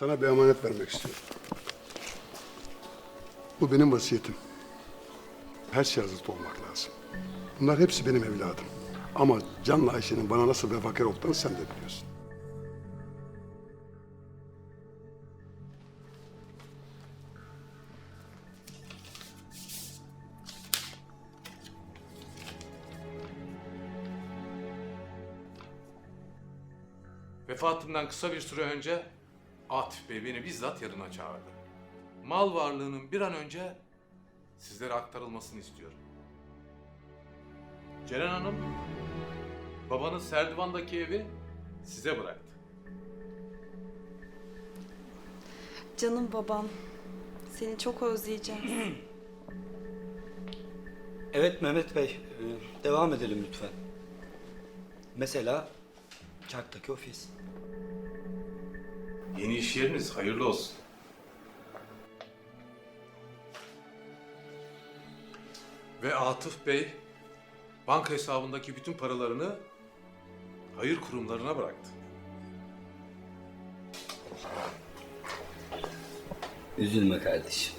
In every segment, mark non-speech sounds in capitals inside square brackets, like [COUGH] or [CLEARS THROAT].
Sana bir emanet vermek istiyorum. Bu benim vasiyetim. Her şeye hazır olmak lazım. Bunlar hepsi benim evladım. Ama Can'la Ayşe'nin bana nasıl vefakar olduklarını sen de biliyorsun. Vefatımdan kısa bir süre önce Atif Bey beni bizzat yanına çağırdı. Mal varlığının bir an önce sizlere aktarılmasını istiyorum. Ceren Hanım, babanız Serdivan'daki evi size bıraktı. Canım babam. Seni çok özleyeceğim. [CLEARS THROAT] Evet Mehmet Bey, e, devam edelim lütfen. Mesela Çark'taki ofis. Yeni iş yeriniz hayırlı olsun. Ve Atıf Bey banka hesabındaki bütün paralarını hayır kurumlarına bıraktı. Üzülme kardeşim.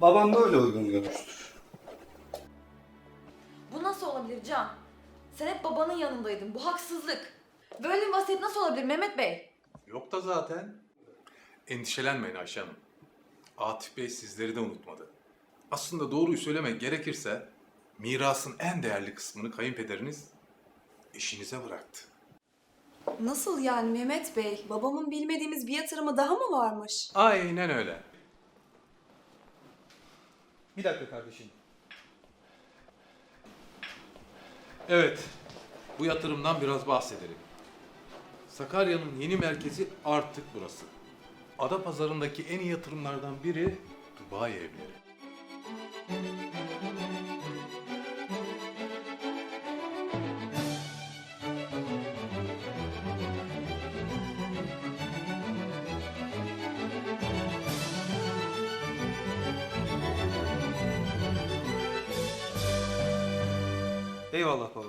Babam böyle uygun görmüştür. Bu nasıl olabilir Can? Sen hep babanın yanındaydın. Bu haksızlık. Böyle bir vasiyet nasıl olabilir Mehmet Bey? Yok da zaten. Endişelenmeyin Ayşe Hanım. Atif Bey sizleri de unutmadı. Aslında doğruyu söylemek gerekirse mirasın en değerli kısmını kayınpederiniz eşinize bıraktı. Nasıl yani Mehmet Bey? Babamın bilmediğimiz bir yatırımı daha mı varmış? Aynen öyle. Bir dakika kardeşim. Evet, bu yatırımdan biraz bahsedelim. Sakarya'nın yeni merkezi artık burası. Ada pazarındaki en iyi yatırımlardan biri Dubai evleri. Eyvallah baba.